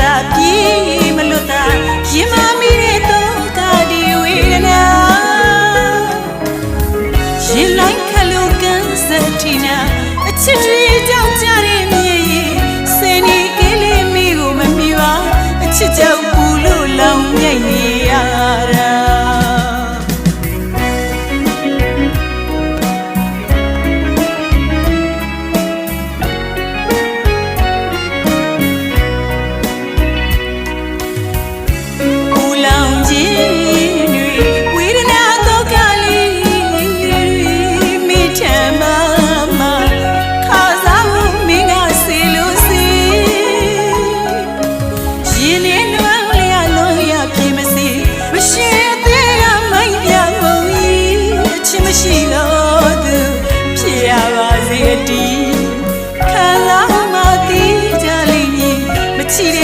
တာပြေးမလွတ်တာရင်မမီတဲ့တော့ကဒီဝေဒနာရင်လိုက်ခလုံးကန်းစတိနာအချစ်တွေ ရှိတော်သူဖြစ်ရပါစေတည်းခလာမတီးကြလိမ့်မည်မချီတဲ့